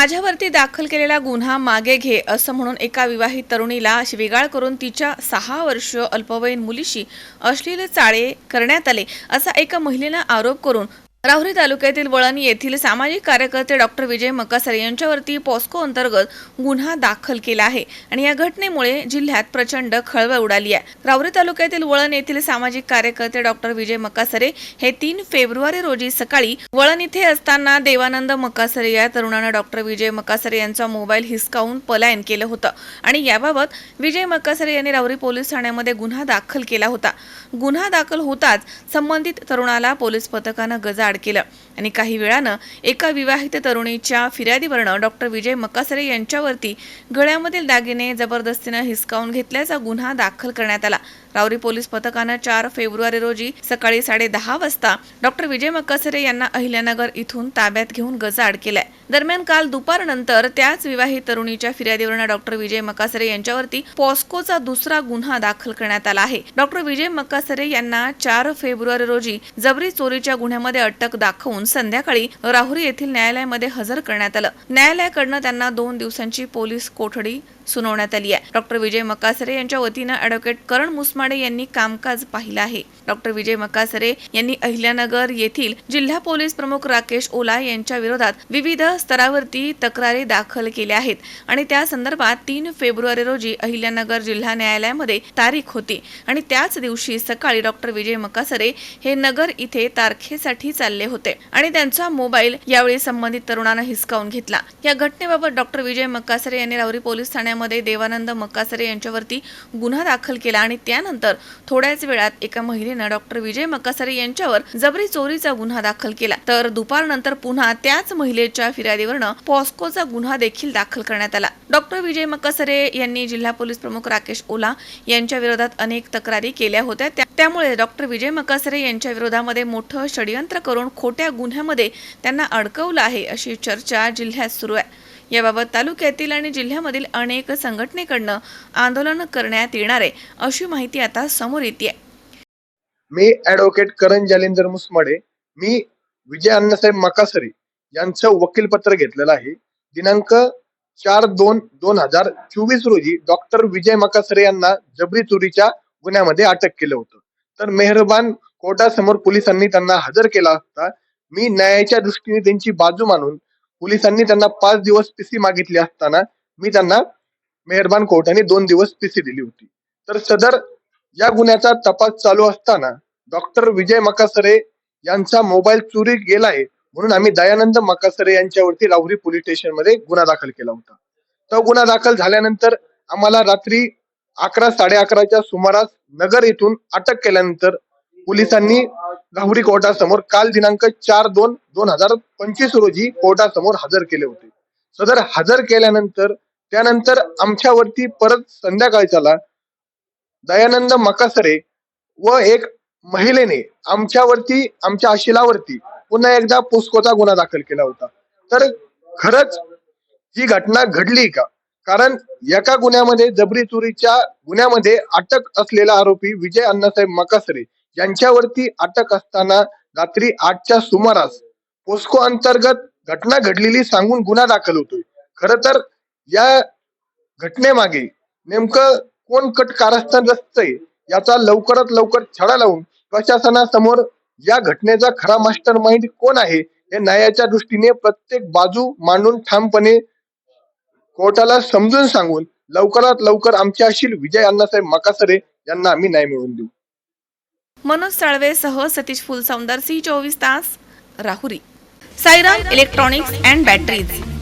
माझ्यावरती दाखल केलेला गुन्हा मागे घे असं म्हणून एका विवाहित तरुणीला शिवेगाळ करून तिच्या सहा वर्ष अल्पवयीन मुलीशी अश्लील चाळे करण्यात आले असा एका महिलेनं आरोप करून राहुरी तालुक्यातील वळण येथील सामाजिक कार्यकर्ते डॉक्टर विजय मकासरे यांच्यावरती पॉस्को अंतर्गत गुन्हा दाखल केला आहे आणि या घटनेमुळे जिल्ह्यात प्रचंड खळबळ उडाली आहे. राहुरी तालुक्यातील वळण येथील सामाजिक कार्यकर्ते डॉक्टर विजय मकासरे हे तीन फेब्रुवारी रोजी सकाळी वळण इथे असताना देवानंद मकासरे या तरुणानं डॉक्टर विजय मकासरे यांचा मोबाईल हिसकावून पलायन केलं होतं आणि याबाबत विजय मकासरे यांनी राहुरी पोलीस ठाण्यामध्ये गुन्हा दाखल केला होता. गुन्हा दाखल होताच संबंधित तरुणाला पोलीस पथकानं गजा गजाआड केलं. आणि काही वेळानं एका विवाहित तरुणीच्या फिर्यादीवरनं डॉक्टर विजय मकासरे यांच्यावरती गळ्यामधील दागिने जबरदस्तीनं हिसकावून घेतल्याचा गुन्हा दाखल करण्यात आला. राऊरी पोलीस पथकानं चार फेब्रुवारी रोजी सकाळी साडे दहा वाजता डॉक्टर विजय मकासरे यांना अहिल्यानगर इथून ताब्यात घेऊन गजाआड केलाय. दरम्यान काल दुपारनंतर त्याच विवाहित तरुणीच्या फिर्यादीवरून डॉक्टर विजय मकासरे यांच्यावरती पॉस्कोचा दुसरा गुन्हा दाखल करण्यात आला आहे. डॉक्टर विजय मकासरे यांना चार फेब्रुवारी रोजी जबरी चोरीच्या गुन्ह्यामध्ये अटक दाखवून संध्याकाळी राहुरी येथील न्यायालयामध्ये हजर करण्यात आलं. न्यायालयाकडनं त्यांना दोन दिवसांची पोलीस कोठडी सुनावण्यात आली आहे. डॉक्टर विजय मकासरे यांच्या वतीनं अॅडव्होकेट करण मुस्मा मुसमाडे यांनी कामकाज पाहिलं आहे. डॉक्टर विजय मकासरे यांनी अहिल्यानगर येथील जिल्हा पोलीस प्रमुख राकेश ओला यांच्या विरोधात विविध स्तरावरती तक्रारी दाखल केल्या आहेत. आणि त्या संदर्भात तीन फेब्रुवारी रोजी अहिल्यानगर जिल्हा न्यायालयामध्ये तारीख होती. आणि त्याच दिवशी सकाळी डॉक्टर विजय मकासरे हे नगर इथे तारखेसाठी चालले होते. आणि त्यांचा मोबाईल यावेळी संबंधित तरुणानं हिसकावून घेतला. या घटनेबाबत डॉक्टर विजय मकासरे यांनी रावरी पोलीस ठाण्यामध्ये देवानंद मकासरे यांच्यावरती गुन्हा दाखल केला आणि त्यानंतर थोड्याच वेळात एका महिला महिलेनं डॉक्टर विजय मकासरे यांच्यावर जबरी चोरीचा गुन्हा दाखल केला. तर दुपारनंतर पुन्हा त्याच महिलेच्या फिर्यादीवरनं पॉस्कोचा गुन्हा देखील दाखल करण्यात आला. डॉक्टर विजय मकासरे यांनी जिल्हा पोलीस प्रमुख राकेश ओला यांच्या विरोधात अनेक तक्रारी केल्या होत्या. त्यामुळे डॉक्टर विजय मकासरे यांच्या विरोधामध्ये मोठं षडयंत्र करून खोट्या गुन्ह्यामध्ये त्यांना अडकवलं आहे अशी चर्चा जिल्ह्यात सुरू आहे. याबाबत तालुक्यातील आणि जिल्ह्यामधील अनेक संघटनेकडनं आंदोलन करण्यात येणार आहे अशी माहिती आता समोर येते आहे मी ऍडव्होकेट करण जालिंदर मुसमाडे मी विजय अण्णासाहेब मकासरी यांचं वकीलपत्र घेतलेलं आहे. दिनांक चार दोन दोन हजार चोवीस रोजी डॉक्टर विजय मकासरे यांना जबरी चोरीच्या गुन्ह्यामध्ये अटक केलं होतं. तर मेहरबान कोर्टासमोर पोलिसांनी त्यांना हजर केला असता मी न्यायाच्या दृष्टीने त्यांची बाजू मानून पोलिसांनी त्यांना पाच दिवस पीसी मागितली असताना मी त्यांना मेहरबान कोर्टाने दोन दिवस पीसी दिली होती. तर सदर या गुन्ह्याचा तपास चालू असताना डॉक्टर विजय मकासरे यांचा मोबाईल चोरी गेलाय म्हणून आम्ही दयानंद मकासरे यांच्यावरती राहुरी पोलीस स्टेशनमध्ये गुन्हा दाखल केला होता. तो गुन्हा दाखल झाल्यानंतर आम्हाला रात्री अकरा साडे अकराच्या सुमारास नगर येथून अटक केल्यानंतर पोलिसांनी राहुरी कोर्टासमोर काल दिनांक चार दोन दोन हजार पंचवीस रोजी कोर्टासमोर हजर केले होते. सदर हजर केल्यानंतर त्यानंतर आमच्यावरती परत संध्याकाळच्याला दयानंद मकासरे व एक महिलेने आमच्यावरती आमच्या आशिलावरती पुन्हा एकदा पोस्कोचा गुन्हा दाखल केला होता. तर खरंच ही घटना घडली का? कारण एका गुन्ह्यामध्ये जबरी चोरीच्या गुन्ह्यामध्ये अटक असलेला आरोपी विजय अण्णासाहेब मकासरे यांच्यावरती अटक असताना रात्री आठच्या सुमारास पोस्को अंतर्गत घटना घडलेली सांगून गुन्हा दाखल होतोय. खर तर या घटनेमागे नेमकं कोण कट कारस्थान रचतंय याचा लवकरात लवकर छडा लावून प्रशासनासमोर या घटनेचा खरा मास्टर माइंड कोण आहे हे न्यायाच्या दृष्टीने प्रत्येक बाजू मांडून ठामपणे कोर्टाला समजून सांगून लवकरात लवकर आमच्या अशील विजय अण्णासाहेब मकासरे यांना आम्ही न्याय मिळवून देऊ. मनोज साळवेसह सतीश फुलसौंदर सी चोवीस तास Rahuri. Sairam electronics and batteries